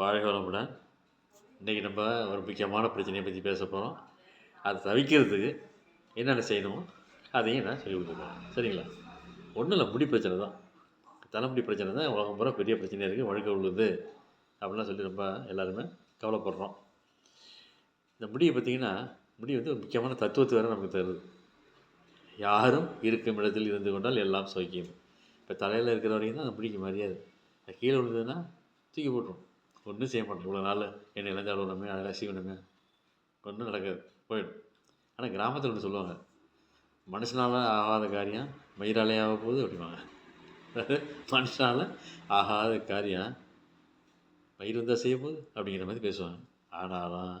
வாழ்க வளமுடன் இன்றைக்கி நம்ம ஒரு முக்கியமான பிரச்சனையை பற்றி பேச போகிறோம் அதை தவிக்கிறதுக்கு என்னென்ன செய்யணுமோ அதையும் நான் சொல்லி கொடுத்துருக்கேன். சரிங்களா? ஒன்றும் இல்லை முடி பிரச்சனை தான். தலைமுடி பிரச்சனை தான். உலகம் பூரா பெரிய பிரச்சனையாக இருக்குது வழுக்க உள்ளது அப்படிலாம் சொல்லி ரொம்ப எல்லாருமே கவலைப்படுறோம். இந்த முடியை பார்த்திங்கன்னா முடி வந்து ஒரு முக்கியமான தத்துவத்தை வேறு நமக்கு தருது. யாரும் இருக்கும் இடத்தில் இருந்து கொண்டால் எல்லாம் சோக்கியம். இப்போ தலையில் இருக்கிற வரைக்கும் தான் அந்த பிடிக்க மரியாதை. கீழே விழுந்ததுன்னா தூக்கி போட்டுரும். ஒன்றும் செய்ய மாட்டேன். இவ்வளோ நாள் என்னை இழந்து அழுவணுமே அதெல்லாம் சீவணுமே ஒன்றும் நடக்காது. போயிடும் ஆனால் கிராமத்தில் ஒன்று சொல்லுவாங்க. மனுஷனால் ஆகாத காரியம் மயிராலே ஆக போகுது அப்படிவாங்க மனுஷனால் ஆகாத காரியம் மயிர் இருந்தால் செய்ய போகுது அப்படிங்கிற மாதிரி பேசுவாங்க. ஆனாலும்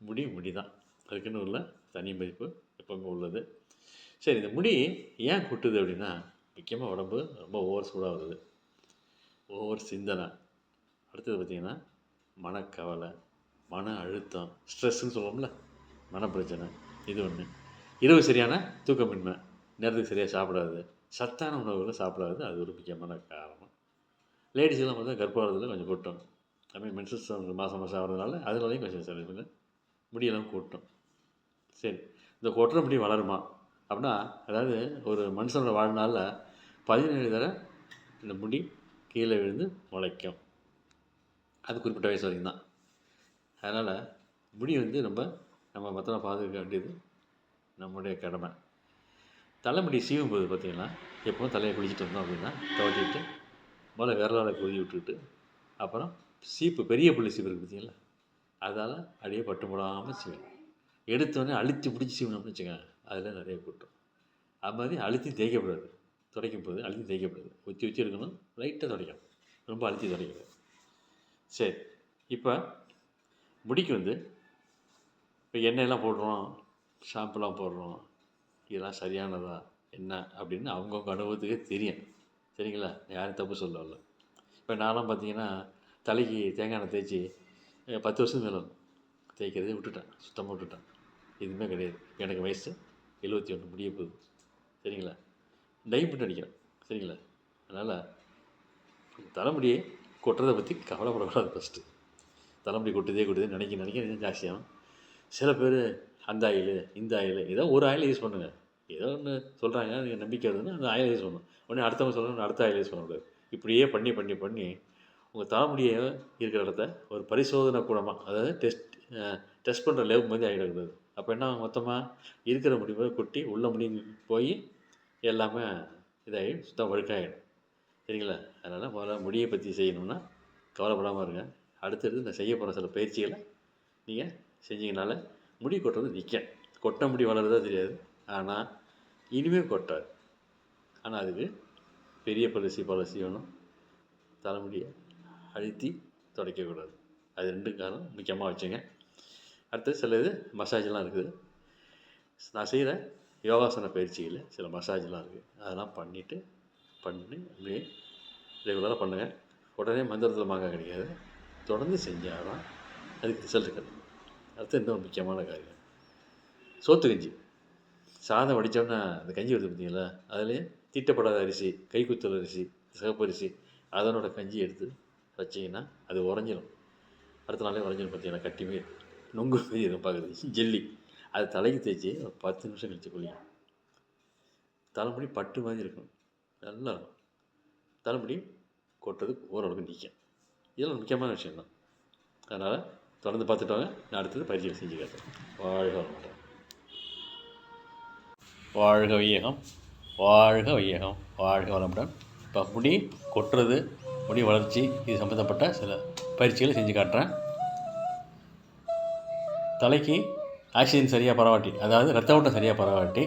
முடி முடி தான் அதுக்குன்னு உள்ள தனி மதிப்பு எப்பவுமே உள்ளது. சரி இந்த முடி ஏன் கொட்டுது அப்படின்னா முக்கியமாக உடம்பு ரொம்ப ஓவர் சூடாக வருது. ஓவர் சிந்தனை. அடுத்தது பார்த்திங்கன்னா மனக்கவலை மன அழுத்தம் ஸ்ட்ரெஸ்ஸுன்னு சொல்லுவோம்ல மனப்பிரச்சனை இது ஒன்று இரவு சரியான தூக்கமின்மை நேரத்துக்கு சரியாக சாப்பிடாது சத்தான உணவுகளை சாப்பிடாது அது ஒரு முக்கியமான காரணம். லேடிஸ் எல்லாம் பார்த்தா கர்ப்பகாலத்தில் கொஞ்சம் கூட்டம். அதுமாதிரி மென்சஸ் மாதம் மாதம் ஆகிறதுனால அதனாலையும் கொஞ்சம் சரி கொஞ்சம் முடியெல்லாம் கொட்டும். சரி இந்த கொட்டுற முடி வளருமா? அப்படின்னா அதாவது ஒரு மனுஷனோட வாழ்நாளில் பதினேழு தடவை இந்த முடி கீழே விழுந்து முளைக்கும். அது குறிப்பிட்ட வயசு வரைக்கும் தான். அதனால் முடி வந்து ரொம்ப நம்ம மற்றவங்க பாதுகாக்க வேண்டியது நம்முடைய கடமை. தலைமுடி சீவும் போது பார்த்திங்கன்னா எப்போவும் தலையை குளிச்சுட்டு வந்தோம் அப்படின்னா துவட்டிட்டு முதல்ல விரலால் கொதி விட்டுட்டு அப்புறம் சீப்பு பெரிய புள்ளி சீப்பு இருக்குது பார்த்தீங்களா அதால் அப்படியே பட்டு போடாமல் சீவணும். எடுத்தோடனே அழுத்தி பிடிச்சி சீவனம்னு வச்சுக்கோங்க அதில் நிறைய கூட்டம். அது மாதிரி அழுத்தி தேய்க்கப்படாது துடைக்கும் போது அழுத்தி தேய்க்கப்படாது ஒத்தி ஒத்தி எடுக்கணும் லைட்டாக துடைக்கணும். ரொம்ப அழுத்தி துடைக்கணும் சரி இப்போ முடிக்கு வந்து இப்போ எண்ணெயெல்லாம் போடுறோம் ஷாம்புலாம் போடுறோம் இதெல்லாம் சரியானதா என்ன அப்படின்னு அவங்கவுங்க அனுபவத்துக்கே தெரியும். சரிங்களா? யாரும் தப்பு சொல்லல. இப்போ நான்லாம் பார்த்தீங்கன்னா தலைக்கு தேங்காய் எண்ணெய் தேய்ச்சி பத்து வருஷம் மேலே தேய்க்கிறதே விட்டுட்டேன் சுத்தமாக விட்டுட்டேன். எதுவுமே கிடையாது. எனக்கு வயசு எழுபத்தி ஒன்று முடிய போகுது. சரிங்களா? டைம் பண்ணி அடிக்கிறேன். சரிங்களா? அதனால் தலைமுடியை கொட்டுறதை பற்றி கவலைப்படக்கூடாது ஃபஸ்ட்டு தலைமுடி கொட்டுதே கொட்டுதே நினைக்க நினைக்க இன்னும் ஜாஸ்தியாகும் சில பேர் அந்த ஆயில் இந்த ஆயில் ஏதோ ஒரு ஆயில் யூஸ் பண்ணுங்கள் ஏதோ ஒன்று சொல்கிறாங்க நீங்கள் நம்பிக்கை வருதுன்னா அந்த ஆயில் யூஸ் பண்ணணும். உடனே அடுத்தவங்க சொல்கிறாங்க அடுத்த ஆயில் யூஸ் பண்ணக்கூடாது. இப்படியே பண்ணி பண்ணி பண்ணி உங்கள் தலைமுடியை இருக்கிற இடத்த ஒரு பரிசோதனை கூடமாக அதாவது டெஸ்ட் டெஸ்ட் பண்ணுற லெவல் மாதிரி ஆகிடக்கூடாது. அப்போ என்ன மொத்தமாக இருக்கிற முடி கொட்டி உள்ள முடி போய் எல்லாமே இதாகி சுத்தம் வழுக்காயிடும். சரிங்களா? அதனால் முதல்ல முடியை பற்றி செய்யணும்னா கவலைப்படாமல் இருங்க. அடுத்தடுத்து இந்த செய்ய போகிற சில பயிற்சிகளை நீங்கள் செஞ்சீங்கனால முடி கொட்டுறது நிற்கும் கொட்ட முடி வளருதா தெரியாது. ஆனால் இனிமேல் கொட்டாது. ஆனால் அதுக்கு பெரிய பழசி பழசி வேணும். தலைமுடியை அழுத்தி துடைக்கக்கூடாது அது ரெண்டு காரணம் முக்கியமாக வச்சுங்க. அடுத்தது சில இது மசாஜ்லாம் இருக்குது. நான் செய்கிற யோகாசன பயிற்சிகளில் சில மசாஜ்லாம் இருக்குது அதெல்லாம் பண்ணிவிட்டு பண்ணி அப்படியே ரெகுலராக பண்ணுங்கள் உடனே மந்திரத்தில் மாங்காய் கிடைக்காது. தொடர்ந்து செஞ்சால் தான் அதுக்கு ரிசல்ட் கிடைக்கும். அடுத்து இன்னொரு முக்கியமான காரியம். சோத்து கஞ்சி. சாதம் வடித்தோன்னா அந்த கஞ்சி வருது பார்த்தீங்களா அதுலேயே தீட்டப்படாத அரிசி கைக்குத்தல் அரிசி சிகப்பு அரிசி அதனோட கஞ்சி எடுத்து வச்சிங்கன்னா அது உறைஞ்சிடும் அடுத்த நாளே உறைஞ்சிடும் பார்த்தீங்கன்னா கட்டிமே நொங்கு மாரி இருக்கும் பார்க்குறது ஜெல்லி. அது தலைக்கு தேய்ச்சி ஒரு பத்து நிமிஷம் கழிச்சு குளிக்கும். தலைமுடி பட்டு மாதிரி இருக்கும். நல்லா இருக்கும் தலைமுடி கொட்டுறது ஓரளவுக்கு நிற்கும் இதெல்லாம் முக்கியமான விஷயம் தான் அதனால் தொடர்ந்து பார்த்துட்டு வாங்க நான் அடுத்தது பயிற்சிகள் செஞ்சு காட்டுறேன் வாழ்க வளமுடன். வாழ்க வையகம். வாழ்க வையகம். வாழ்க வளமுடன். இப்போ முடி கொட்டுறது முடி வளர்ச்சி இது சம்மந்தப்பட்ட சில பயிற்சிகளை செஞ்சு காட்டுறேன். தலைக்கு ஆக்சிஜன் சரியாக பரவாட்டி அதாவது ரத்த ஓட்டம் சரியாக பரவாட்டி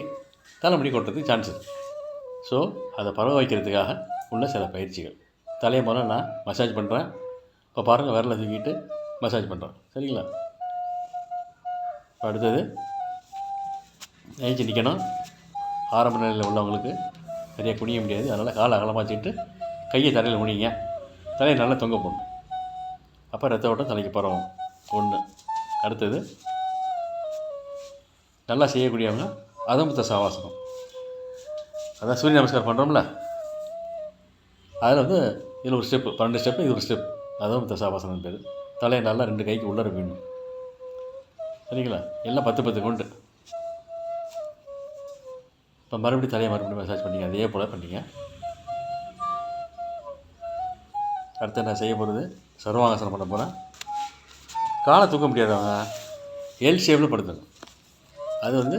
தலைமுடி கொட்டுறதுக்கு சான்ஸ் இருக்குது ஸோ அதை பரவ வைக்கிறதுக்காக உள்ள சில பயிற்சிகள். தலையை முதல்ல நான் மசாஜ் பண்ணுறேன் இப்போ பாருங்கள் விரலை தூக்கிட்டு மசாஜ் பண்ணுறேன் சரிங்களா? இப்போ அடுத்தது நெஞ்சு நிற்கணும் ஆரம்ப நிலையில் உள்ளவங்களுக்கு சரியாக குனிய முடியாது. அதனால் காலை அகலமாக வச்சுக்கிட்டு கையை தலையில் குனிங்க. தலையை நல்லா தொங்க போடணும் அப்போ ரத்த ஓட்டம் தலைக்கு பரவும். ஒன்று அடுத்தது நல்லா செய்யக்கூடியவங்க அதமுத்த சாவாசனம் அதான் சூரிய நமஸ்காரம் பண்ணுறோம்ல அதில் வந்து இதில் ஒரு ஸ்டெப்பு பன்னெண்டு ஸ்டெப்பு இது ஒரு ஸ்டெப் அதுவும் தசாபாசனம் பேர். தலையை நல்லா ரெண்டு கைக்கு உள்ளே வேணும் சரிங்களா? எல்லாம் பத்து பத்து கொண்டு. இப்போ மறுபடியும் தலையை மறுபடியும் மசாஜ் பண்ணிங்க. அதே போல் பண்ணிங்க. அடுத்து நான் செய்ய போகிறது சர்வாங்காசனம் பண்ண போகிறேன் காலை தூக்க முடியாதவங்க எல் ஷேப்பில் படுத்தணும் அது வந்து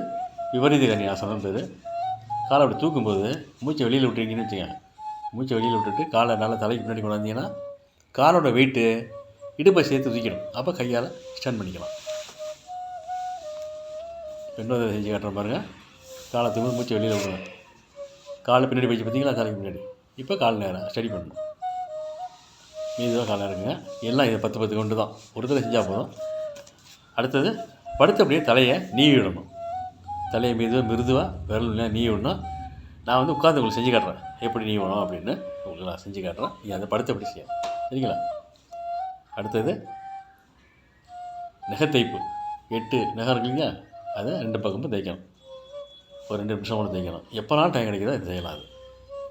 விபரீத கனி ஆசனம் பேர் காலை அப்படி தூக்கும்போது மூச்சை வெளியில் விட்டுருங்கன்னு வச்சுக்கோங்க. மூச்சை வெளியில் விட்டுட்டு காலை நல்லா தலைக்கு பின்னாடி கொண்டாந்தீங்கன்னா காலோட வெயிட்டு இடுப்பை சேர்த்து தூக்கிடும் அப்போ கையால் ஸ்டன் பண்ணிக்கலாம். இன்னொரு செஞ்சு காட்டுற பாருங்க. காலை தூக்கி மூச்சை வெளியில் விடுங்க காலை பின்னாடி வச்சு பார்த்தீங்களா? தலைக்கு பின்னாடி. இப்போ கால் நேரம் ஸ்டடி பண்ணணும். மீதுவாக காலம் இருக்குங்க எல்லாம் இது பத்து பத்து கொண்டு தான். ஒரு தடவை செஞ்சால் போதும். அடுத்தது படுத்தபடியே அப்படியே தலையை நீவி விடணும் தலையை மீது மிருதுவாக விரல் நீ விடணும். நான் வந்து உட்காந்து உங்களுக்கு செஞ்சு காட்டுறேன். எப்படி நீ வேணும் அப்படின்னு உங்களுக்கு நான் செஞ்சு காட்டுறேன். நீங்கள் அதை படுத்து எப்படி செய்யணும்? சரிங்களா? அடுத்தது நெகத்தைப்பு. எட்டு நகம் இருக்குங்க அதை ரெண்டு பக்கமும் தைக்கணும் ஒரு ரெண்டு நிமிஷம் கூட தைக்கணும் எப்போனாலும் டைம் கிடைக்குதோ? இது செய்யலாம் அது.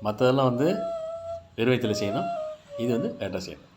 மற்றதெல்லாம் வந்து வெறும் செய்யணும். இது வந்து லேட்டாக செய்யணும்.